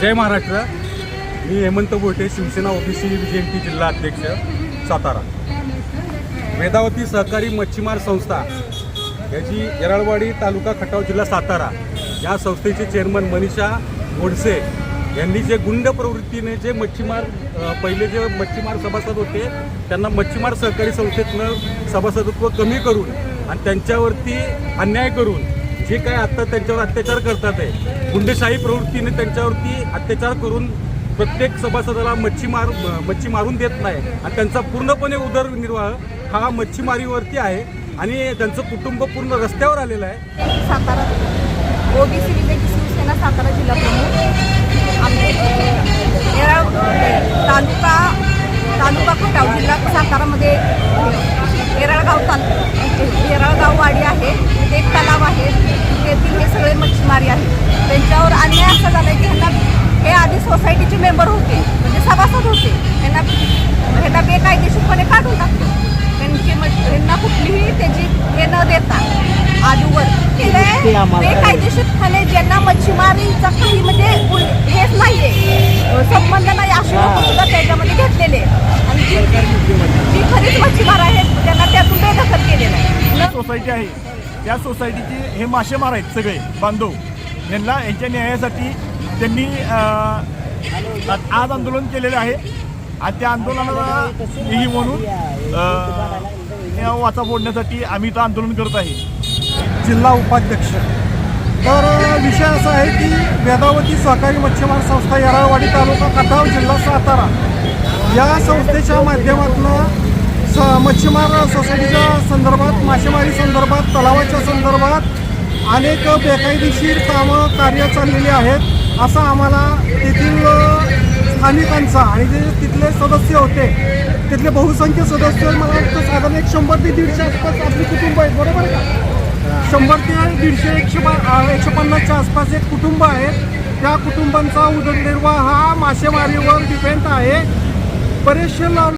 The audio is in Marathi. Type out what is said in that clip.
जय महाराष्ट्र. मी हेमंत बोटे शिवसेना ओबीसी बीजेपी जिल्हा अध्यक्ष सातारा. वेदावती सहकारी मच्छीमार संस्था याची येरळवाडी तालुका खटाव जिल्हा सातारा. या संस्थेचे चेअरमन मनीषा गोडसे यांनी जे गुंड प्रवृत्तीने जे मच्छीमार पहिले जे मच्छीमार सभासद होते त्यांना मच्छीमार सहकारी संस्थेतनं सभासदत्व कमी करून आणि त्यांच्यावरती अन्याय करून जे काय आत्ता त्यांच्यावर अत्याचार करतात आहे गुंडशाही प्रवृत्तीने त्यांच्यावरती अत्याचार करून प्रत्येक सभासदाला मच्छीमार मच्छी मारून देत नाही आणि त्यांचा पूर्णपणे उदरनिर्वाह हा मच्छीमारीवरती आहे आणि त्यांचं कुटुंब पूर्ण रस्त्यावर आलेलं आहे. सातारा. ओबीसी शिवसेना सातारा जिल्हा प्रमुख. आम्ही येराळ तालुका तालुका खटाव जिल्हा सातारामध्ये येराळगाव ताल येराळगाव वाडी आहे. तिथे एक तलाव आहे. तेथील हे सगळे मच्छीमारी आहेत. त्यांच्यावर अन्याय असा झाला की ह्यांना हे आधी सोसायटीचे मेंबर होते. म्हणजे सभासद होते. त्यांना ह्यांना बेकायदेशीरपणे काढून टाकलं. केले बेकायदेशीरपणे ज्यांना मच्छीमारीचा काही म्हणजे हेच नाहीये. संबंध नाही असे लोक सुद्धा त्याच्यामध्ये घेतलेले. आणि जी जी खरीच मच्छीमार आहेत त्यांना त्यातून बेदखल केलेलं आहे. न- सोसायटी आहे. त्या सोसायटीचे हे मासेमार आहेत सगळे बांधव. यांना यांच्या न्यायासाठी त्यांनी आज आंदोलन केलेलं आहे. आणि त्या आंदोलनाला ही म्हणून वाचा फोडण्यासाठी आम्ही इथं आंदोलन करत आहे. जिल्हा उपाध्यक्ष. तर विषय असा आहे की वेदावती सहकारी मच्छीमार संस्था येराळवाडी तालुका खटाव जिल्हा सातारा. या संस्थेच्या माध्यमातून स मच्छीमार सोसायटीच्या संदर्भात मासेमारी संदर्भात तलावाच्या संदर्भात अनेक बेकायदेशीर कामं कार्य चाललेली आहेत असं आम्हाला तेथील स्थानिकांचा आणि जे तिथले सदस्य होते तिथले बहुसंख्य सदस्य मला वाटतं साधारण एक शंभर ते दीडशे आसपास आपली कुटुंब आहेत. बरोबर का? शंभर ते दीडशे एकशे एकशे पन्नासच्या आसपास एक कुटुंब आहे. त्या कुटुंबांचा उदरनिर्वाह हा मासेमारीवर डिपेंड आहे. बरेचसे